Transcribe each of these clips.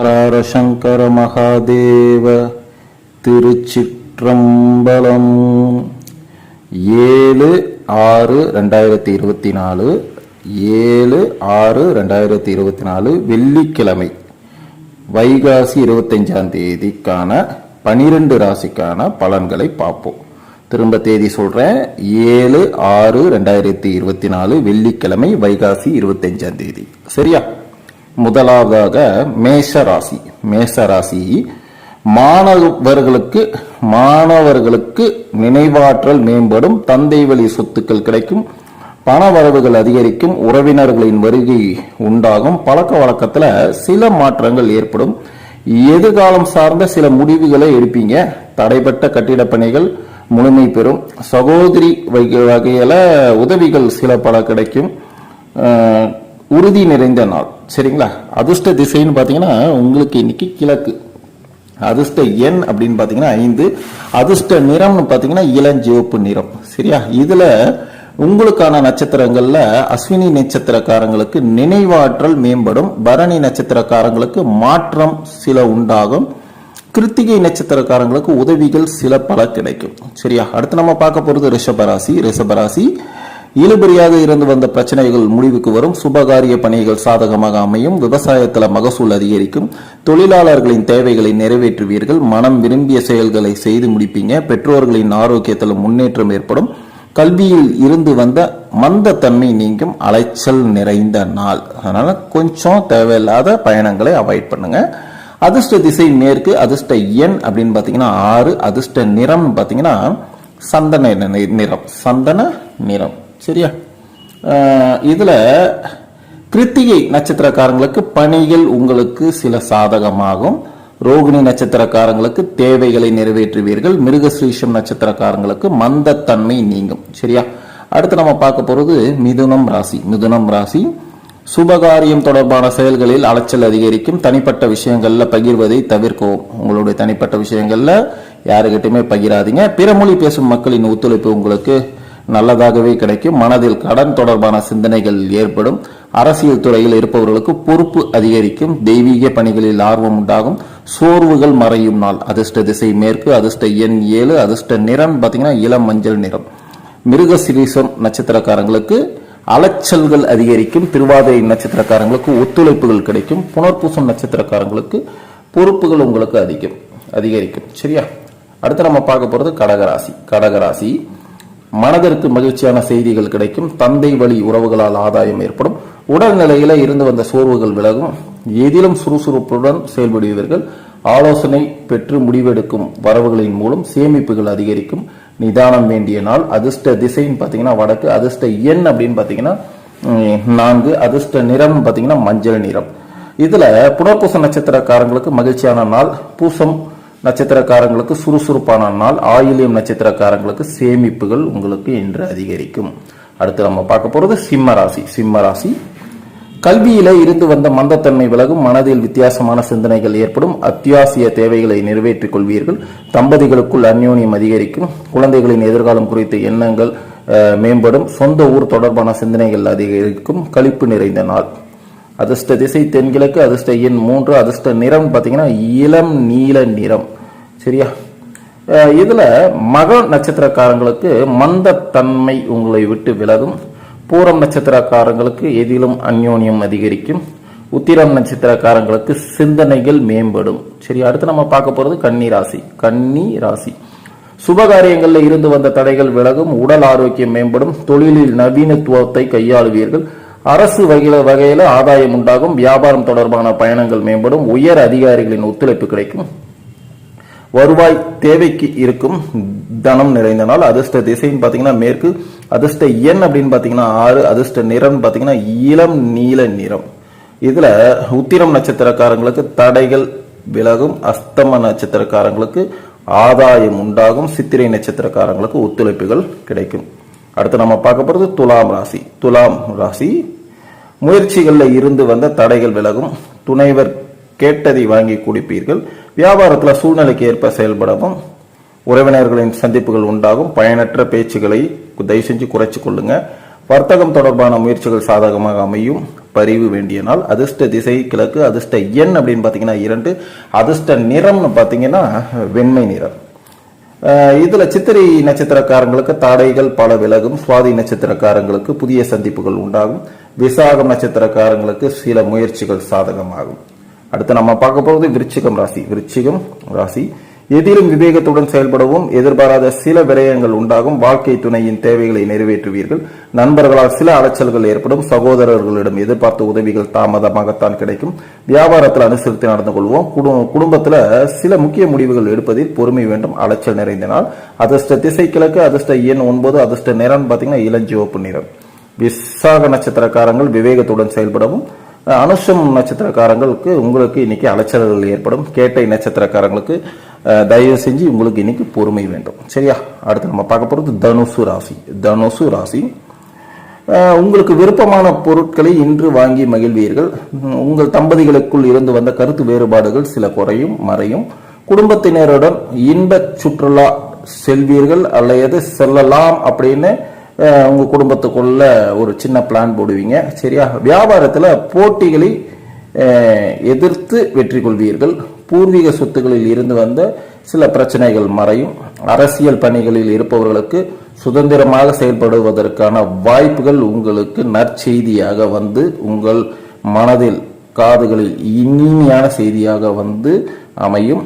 ஹர சங்கர மகாதேவ திருச்சிற்றம்பலம். ஏழு ஆறு ரெண்டாயிரத்தி இருபத்தி நாலு ஏழு ஆறு ரெண்டாயிரத்தி இருபத்தி நாலு வெள்ளிக்கிழமை வைகாசி இருபத்தஞ்சாம் தேதிக்கான பனிரெண்டு ராசிக்கான பலன்களை பார்ப்போம். திரும்ப தேதி சொல்கிறேன் ஏழு ஆறு ரெண்டாயிரத்தி இருபத்தி நாலு வெள்ளிக்கிழமை வைகாசி இருபத்தஞ்சாம் தேதி. சரியா? முதலாவதாக மேஷ ராசி மேஷ ராசி மாணவர்களுக்கு மாணவர்களுக்கு நினைவாற்றல் மேம்படும் தந்தை வழி சொத்துக்கள் கிடைக்கும் பண வரவுகள் அதிகரிக்கும் உறவினர்களின் வருகை உண்டாகும். பழக்க வழக்கத்தில் சில மாற்றங்கள் ஏற்படும். எதிர்காலம் சார்ந்த சில முடிவுகளை எடுப்பீங்க. தடைப்பட்ட கட்டிட பணிகள் முழுமை பெறும். சகோதரி வகை- வகையில உதவிகள் சில பல கிடைக்கும் உறுதி நிறைந்த நாள். சரிங்களா? அதிர்ஷ்ட திசைன்னு பார்த்தீங்கன்னா உங்களுக்கு இன்னைக்கு கிழக்கு. அதிர்ஷ்ட எண் அப்படின்னு பார்த்தீங்கன்னா ஐந்து. அதிர்ஷ்ட நிறம்னு பார்த்தீங்கன்னா இளஞ்சிவப்பு நிறம். சரியா? இதுல உங்களுக்கான நட்சத்திரங்கள்ல அஸ்வினி நட்சத்திரக்காரங்களுக்கு நினைவாற்றல் மேம்படும். பரணி நட்சத்திரக்காரங்களுக்கு மாற்றம் சில உண்டாகும். கிருத்திகை நட்சத்திரக்காரங்களுக்கு உதவிகள் சில பல கிடைக்கும். சரியா? அடுத்து நம்ம பார்க்க போறது ரிஷபராசி. ரிஷபராசி இழுபறியாக இருந்து வந்த பிரச்சனைகள் முடிவுக்கு வரும். சுபகாரிய பணிகள் சாதகமாக அமையும். விவசாயத்தில் மகசூல் அதிகரிக்கும். தொழிலாளர்களின் தேவைகளை நிறைவேற்றுவீர்கள். மனம் விரும்பிய செயல்களை செய்து முடிப்பீங்க. பெற்றோர்களின் ஆரோக்கியத்தில் முன்னேற்றம் ஏற்படும். கல்வியில் இருந்து வந்த மந்தத்தன்மை நீங்கும். அலைச்சல் நிறைந்த நாள். அதனால கொஞ்சம் தேவையில்லாத பயணங்களை அவாய்ட் பண்ணுங்க. அதிர்ஷ்ட திசை மேற்கு அதிர்ஷ்ட எண் அப்படின்னு பார்த்தீங்கன்னா ஆறு. அதிர்ஷ்ட நிறம் பார்த்தீங்கன்னா சந்தன நிறம். சந்தன நிறம். சரியா? இதில் கிருத்திகை நட்சத்திரக்காரங்களுக்கு பணிகள் உங்களுக்கு சில சாதகமாகும். ரோகிணி நட்சத்திரக்காரங்களுக்கு தேவைகளை நிறைவேற்றுவீர்கள். மிருகஸ்ரீஷம் நட்சத்திரக்காரங்களுக்கு மந்தத்தன்மை நீங்கும். சரியா? அடுத்து நம்ம பார்க்க போகிறது மிதுனம் ராசி. மிதுனம் ராசி. சுபகாரியம் தொடர்பான செயல்களில் அலைச்சல் அதிகரிக்கும். தனிப்பட்ட விஷயங்களில் பகிர்வதை தவிர்க்கவும். உங்களுடைய தனிப்பட்ட விஷயங்களில் யாருக்கிட்டையுமே பகிராதீங்க. பிறமொழி பேசும் மக்களின் ஒத்துழைப்பு உங்களுக்கு நல்லதாகவே கிடைக்கும். மனதில் கடன் தொடர்பான சிந்தனைகள் ஏற்படும். அரசியல் துறையில் இருப்பவர்களுக்கு பொறுப்பு அதிகரிக்கும். தெய்வீக பணிகளில் ஆர்வம் உண்டாகும். சோர்வுகள் மறையும் நாள். அதிர்ஷ்ட திசை மேற்கு அதிர்ஷ்ட எண் ஏழு அதிர்ஷ்ட நிறம் பார்த்தீங்கன்னா இளம் மஞ்சள் நிறம். மிருக சிரீசம் நட்சத்திரக்காரங்களுக்கு அலைச்சல்கள் அதிகரிக்கும். திருவாதிரை நட்சத்திரக்காரங்களுக்கு ஒத்துழைப்புகள் கிடைக்கும். புனர்பூசம் நட்சத்திரக்காரங்களுக்கு பொறுப்புகள் உங்களுக்கு அதிகம் அதிகரிக்கும். சரியா? அடுத்து நம்ம பார்க்க போறது கடகராசி. கடகராசி மனதிற்கு மகிழ்ச்சியான செய்திகள் கிடைக்கும். தந்தை வழி உறவுகளால் ஆதாயம் ஏற்படும். உடல்நிலையில இருந்து வந்த சோர்வுகள் விலகும். எதிலும் சுறுசுறுப்புடன் செயல்படுவீர்கள். ஆலோசனை பெற்று முடிவெடுக்கும் வரவுகளின் மூலம் சேமிப்புகள் அதிகரிக்கும். நிதானம் வேண்டிய நாள். அதிர்ஷ்ட திசைன்னு பார்த்தீங்கன்னா வடக்கு அதிர்ஷ்ட எண் அப்படின்னு பார்த்தீங்கன்னா நான்கு. அதிர்ஷ்ட நிறம் பார்த்தீங்கன்னா மஞ்சள் நிறம். இதுல புனர்பூச நட்சத்திரக்காரங்களுக்கு மகிழ்ச்சியான நாள். பூசம் நட்சத்திரக்காரங்களுக்கு சுறுசுறுப்பான நாள் ஆயிலியம் நட்சத்திரக்காரங்களுக்கு சேமிப்புகள் உங்களுக்கு இன்று அதிகரிக்கும். அடுத்து நம்ம பார்க்க போறது சிம்ம ராசி. சிம்ம ராசி கல்வியில இருந்து வந்த மந்தத்தன்மை விலகும் மனதில் வித்தியாசமான சிந்தனைகள் ஏற்படும் அத்தியாவசிய தேவைகளை நிறைவேற்றிக் கொள்வீர்கள் தம்பதிகளுக்குள் அந்யோன்யம் அதிகரிக்கும் குழந்தைகளின் எதிர்காலம் குறித்த எண்ணங்கள் மேம்படும் சொந்த ஊர் தொடர்பான சிந்தனைகள் அதிகரிக்கும் கழிப்பு நிறைந்த நாள். அதிர்ஷ்ட திசை தென்கிழக்கு அதிர்ஷ்ட எண் மூன்று அதிர்ஷ்ட நிறம் பார்த்தீங்கன்னா இளம் நீல நிறம். சரியா? இதில் இதுல மக நட்சத்திரக்காரங்களுக்கு மந்தத்தன்மை உங்களை விட்டு விலகும். பூரம் நட்சத்திரக்காரங்களுக்கு எதிலும் அந்யோன்யம் அதிகரிக்கும். உத்திரம் நட்சத்திரக்காரங்களுக்கு சிந்தனைகள் மேம்படும். சரி அடுத்து நம்ம பார்க்க போறது கன்னி ராசி. கன்னி ராசி. சுபகாரியங்களில் இருந்து வந்த தடைகள் விலகும். உடல் ஆரோக்கியம் மேம்படும். தொழிலில் நவீனத்துவத்தை கையாளுவீர்கள். அரசு வகையில வகையில ஆதாயம் உண்டாகும். வியாபாரம் தொடர்பான பயணங்கள் மேம்படும். உயர் அதிகாரிகளின் ஒத்துழைப்பு கிடைக்கும். வருவாய் தேவைக்கு இருக்கும். தனம் நிறைந்த நாள். அதிர்ஷ்ட திசைன்னு பார்த்தீங்கன்னா மேற்கு. அதிர்ஷ்ட எண் அப்படின்னு பார்த்தீங்கன்னா ஆறு. அதிர்ஷ்ட நிறம் பார்த்தீங்கன்னா இளம் நீல நிறம். இதுல உத்திரம் நட்சத்திரக்காரங்களுக்கு தடைகள் விலகும். அஸ்தம நட்சத்திரக்காரங்களுக்கு ஆதாயம் உண்டாகும். சித்திரை நட்சத்திரக்காரங்களுக்கு ஒத்துழைப்புகள் கிடைக்கும். அடுத்து நம்ம பார்க்க போகிறது துலாம் ராசி. துலாம் ராசி முயற்சிகளில் இருந்து வந்த தடைகள் விலகும். துணைவர் கேட்டதை வாங்கி குடிப்பீர்கள். வியாபாரத்தில் சூழ்நிலைக்கு ஏற்ப செயல்படவும். உறவினர்களின் சந்திப்புகள் உண்டாகும். பயனற்ற பேச்சுகளை தயவு செஞ்சு குறைச்சி கொள்ளுங்க. வர்த்தகம் தொடர்பான முயற்சிகள் சாதகமாக அமையும். பரிவு வேண்டிய நாள். அதிர்ஷ்ட திசை கிழக்கு அதிர்ஷ்ட எண் அப்படின்னு பார்த்தீங்கன்னா இரண்டு. அதிர்ஷ்ட நிறம்னு பார்த்தீங்கன்னா வெண்மை நிறம். இதுல சித்திரை நட்சத்திரக்காரங்களுக்கு தடைகள் பல விலகும். சுவாதி நட்சத்திரக்காரங்களுக்கு புதிய சந்திப்புகள் உண்டாகும். விசாகம் நட்சத்திரக்காரங்களுக்கு சில முயற்சிகள் சாதகமாகும். அடுத்து நம்ம பார்க்க போகிறது விருச்சிகம் ராசி. விருச்சிகம் ராசி. எதிலும் விவேகத்துடன் செயல்படவும் எதிர்பாராத சில விரயங்கள் உண்டாகும். வாழ்க்கை துணையின் தேவைகளை நிறைவேற்றுவீர்கள். நண்பர்களால் சில அலைச்சல்கள் ஏற்படும். சகோதரர்களிடம் எதிர்பார்த்த உதவிகள் தாமதமாகத்தான் கிடைக்கும். வியாபாரத்தில் அனுசரித்து நடந்து கொள்வோம். குடும்பத்தில் குடும்பத்துல சில முக்கிய முடிவுகள் எடுப்பதில் பொறுமை வேண்டும். அலைச்சல் நிறைந்த நாள். அதிர்ஷ்ட திசை கிழக்கு அதிர்ஷ்ட எண் ஒன்பது அதிர்ஷ்ட நிறம் பார்த்தீங்கன்னா இளஞ்சிவப்பு நிறம். விசாக நட்சத்திரக்காரங்கள் விவேகத்துடன் செயல்படவும். அஹ், அனுஷம் நட்சத்திரக்காரங்களுக்கு உங்களுக்கு இன்னைக்கு அலைச்சல்கள் ஏற்படும். கேட்டை நட்சத்திரக்காரங்களுக்கு தயவு செஞ்சு உங்களுக்கு இன்னைக்கு பொறுமை வேண்டும். சரியா? அடுத்து நம்ம பார்க்க போகிறது தனுசு ராசி. தனுசு ராசி. உங்களுக்கு விருப்பமான பொருட்களை இன்று வாங்கி மகிழ்வீர்கள். உங்கள் தம்பதிகளுக்குள் இருந்து வந்த கருத்து வேறுபாடுகள் சில குறையும் மறையும். குடும்பத்தினருடன் இன்ப சுற்றுலா செல்வீர்கள் அல்லது செல்லலாம் அப்படின்னு உங்கள் குடும்பத்துக்குள்ள ஒரு சின்ன பிளான் போடுவீங்க. சரியா? வியாபாரத்தில் போட்டிகளை எதிர்த்து வெற்றி கொள்வீர்கள். பூர்வீக சொத்துகளில் இருந்து வந்த சில பிரச்சனைகள் மறையும். அரசியல் பணிகளில் இருப்பவர்களுக்கு சுதந்திரமாக செயல்படுவதற்கான வாய்ப்புகள் உங்களுக்கு நற்செய்தியாக வந்து உங்கள் மனதில் காதுகளில் இனிமையான செய்தியாக வந்து அமையும்.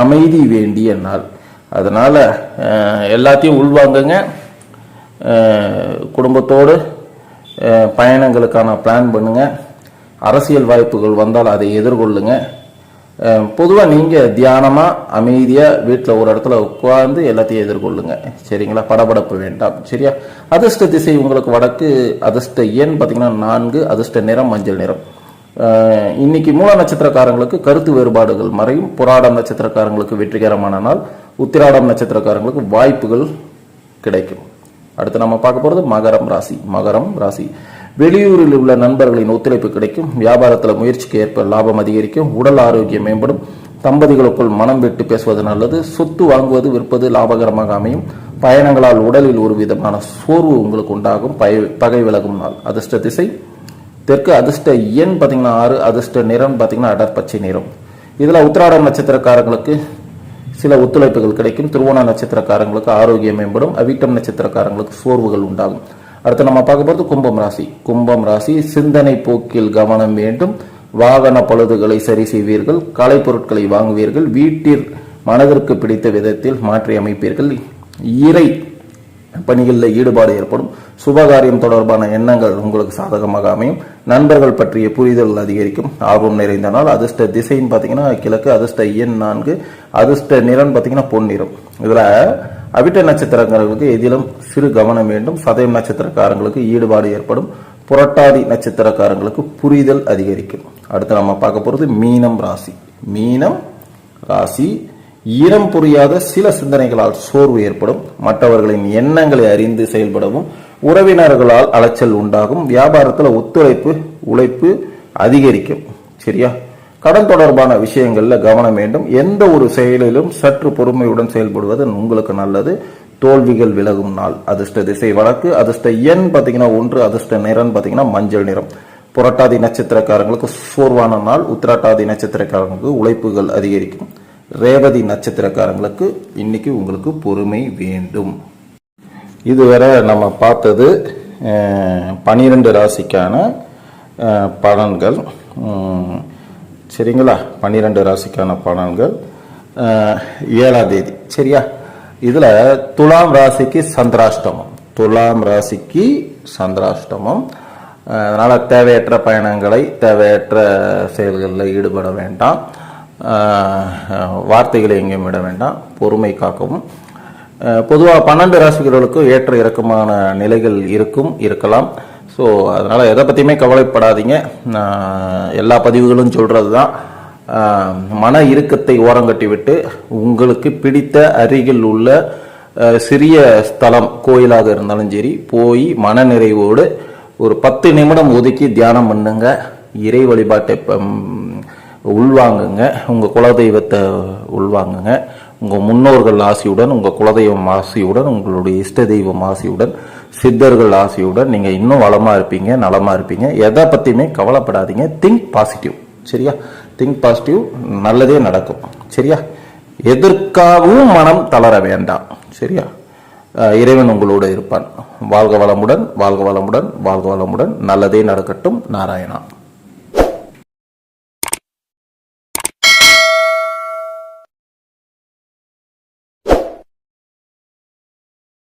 அமைதி வேண்டிய நாள். அதனால் எல்லாத்தையும் உள்வாங்குங்க. குடும்பத்தோடு பயணங்களுக்கான பிளான் பண்ணுங்கள் அரசியல் வாய்ப்புகள் வந்தால் அதை எதிர்கொள்ளுங்கள் பொதுவாக நீங்கள் தியானமாக அமைதியாக வீட்டில் ஒரு இடத்துல உட்கார்ந்து எல்லாத்தையும் எதிர்கொள்ளுங்க. சரிங்களா? படபடப்பு வேண்டாம். சரியா? அதிர்ஷ்ட திசை உங்களுக்கு வடக்கு அதிர்ஷ்ட எண் பார்த்தீங்கன்னா நான்கு அதிர்ஷ்ட நிறம் மஞ்சள் நிறம். இன்னைக்கு மூல நட்சத்திரக்காரங்களுக்கு கருத்து வேறுபாடுகள் மறையும். புராடம் நட்சத்திரக்காரங்களுக்கு வெற்றிகரமான நாள். உத்திராடம் நட்சத்திரக்காரங்களுக்கு வாய்ப்புகள் கிடைக்கும். அடுத்து நம்ம பார்க்க போகிறது மகரம் ராசி. மகரம் ராசி. வெளியூரில் உள்ள நண்பர்களின் ஒத்துழைப்பு கிடைக்கும். வியாபாரத்தில் முயற்சிக்கு ஏற்ப லாபம் அதிகரிக்கும். உடல் ஆரோக்கியம் மேம்படும். தம்பதிகளுக்குள் மனம் விட்டு பேசுவது நல்லது. சொத்து வாங்குவது விற்பது லாபகரமாக அமையும். பயணங்களால் உடலில் ஒரு விதமான சோர்வு உங்களுக்கு உண்டாகும். பய- பகை விலகும் நாள். அதிர்ஷ்ட திசை. தெற்கு அதிர்ஷ்ட எண் பார்த்தீங்கன்னா ஆறு அதிர்ஷ்ட நிறம் பார்த்தீங்கன்னா அடர்பச்சை நிறம். இதில் உத்திராடம் நட்சத்திரக்காரங்களுக்கு சில ஒத்துழைப்புகள் கிடைக்கும். திருவோண நட்சத்திரக்காரங்களுக்கு ஆரோக்கியம் மேம்படும். அவிட்டம் நட்சத்திரக்காரங்களுக்கு சோர்வுகள் உண்டாகும். அடுத்து நம்ம பார்க்க போகிறது கும்பம் ராசி. கும்பம் ராசி சிந்தனை போக்கில் கவனம் வேண்டும். வாகன பழுதுகளை சரி செய்வீர்கள். கலைப்பொருட்களை வாங்குவீர்கள். வீட்டில் மனதிற்கு பிடித்த விதத்தில் மாற்றி அமைப்பீர்கள். இறை பணிகளில் ஈடுபாடு ஏற்படும். சுபகாரியம் தொடர்பான எண்ணங்கள் உங்களுக்கு சாதகமாக அமையும். நண்பர்கள் பற்றிய புரிதல் அதிகரிக்கும். ஆர்வம் நிறைந்த நாள் அதிர்ஷ்ட திசைன்னு பார்த்தீங்கன்னா கிழக்கு அதிர்ஷ்ட எண் நான்கு அதிர்ஷ்ட நிறம் பார்த்தீங்கன்னா பொன்னிறம். இதில் அவிட்ட நட்சத்திரங்களுக்கு எதிலும் சிறு கவனம் வேண்டும். சதயம் நட்சத்திரக்காரங்களுக்கு ஈடுபாடு ஏற்படும். புரட்டாதி நட்சத்திரக்காரங்களுக்கு புரிதல் அதிகரிக்கும். அடுத்து நம்ம பார்க்க போகிறது மீனம் ராசி. மீனம் ராசி. ஈரம் புரியாத சில சிந்தனைகளால் சோர்வு ஏற்படும். மற்றவர்களின் எண்ணங்களை அறிந்து செயல்படவும் உறவினர்களால் அலைச்சல் உண்டாகும். வியாபாரத்தில் ஒத்துழைப்பு உழைப்பு அதிகரிக்கும். சரியா? கடன் தொடர்பான விஷயங்களில் கவனம் வேண்டும். எந்த ஒரு செயலிலும் சற்று பொறுமையுடன் செயல்படுவது உங்களுக்கு நல்லது. தோல்விகள் விலகும் நாள். அதிர்ஷ்ட திசை வழக்கு அதிர்ஷ்ட எண் பார்த்தீங்கன்னா ஒன்று அதிர்ஷ்ட நிறம் பார்த்தீங்கன்னா மஞ்சள் நிறம். புரட்டாதி நட்சத்திரக்காரங்களுக்கு சோர்வான நாள். உத்திராட்டாதி நட்சத்திரக்காரங்களுக்கு உழைப்புகள் அதிகரிக்கும். ரேவதி நட்சத்திரக்காரங்களுக்கு இன்னைக்கு உங்களுக்கு பொறுமை வேண்டும். இதுவரை நம்ம பார்த்தது பனிரெண்டு ராசிக்கான பலன்கள். சரிங்களா? பன்னிரெண்டு ராசிக்கான பலன்கள். ஏழாம் தேதி. சரியா? இதில் துலாம் ராசிக்கு சந்திராஷ்டமம். துலாம் ராசிக்கு சந்திராஷ்டமம். அதனால் தேவையற்ற பயணங்களை தேவையற்ற செயல்களில் ஈடுபட வேண்டாம். வார்த்தைகளை எங்கேயும் விட வேண்டாம். பொறுமை காக்கவும். பொதுவாக பன்னெண்டு ராசிகர்களுக்கும் ஏற்ற இறக்கமான நிலைகள் இருக்கும் இருக்கலாம். ஸோ அதனால் எதை பற்றியுமே கவலைப்படாதீங்க. நான் எல்லா பதிவுகளும் சொல்கிறது தான் மன இறுக்கத்தை ஓரம் கட்டிவிட்டு உங்களுக்கு பிடித்த அருகில் உள்ள சிறிய ஸ்தலம் கோயிலாக இருந்தாலும் சரி போய் மன நிறைவோடு ஒரு பத்து நிமிடம் ஒதுக்கி தியானம் பண்ணுங்க. இறை வழிபாட்டை உள்வாங்குங்க. உங்கள் குலதெய்வத்தை உள்வாங்குங்க. உங்கள் முன்னோர்கள் ஆசையுடன் உங்கள் குலதெய்வம் ஆசையுடன் உங்களுடைய இஷ்ட தெய்வம் ஆசையுடன் சித்தர்கள் ஆசையுடன் நீங்கள் இன்னும் வளமாக இருப்பீங்க நலமாக இருப்பீங்க. எதை பற்றியுமே கவலைப்படாதீங்க. திங்க் பாசிட்டிவ் சரியா? திங்க் பாசிட்டிவ் நல்லதே நடக்கும். சரியா? எதற்காகவும் மனம் தளர வேண்டாம். சரியா? இறைவன் உங்களோடு இருப்பான். வாழ்க வளமுடன் வாழ்க வளமுடன் வாழ்க வளமுடன். நல்லதே நடக்கட்டும். நாராயணா.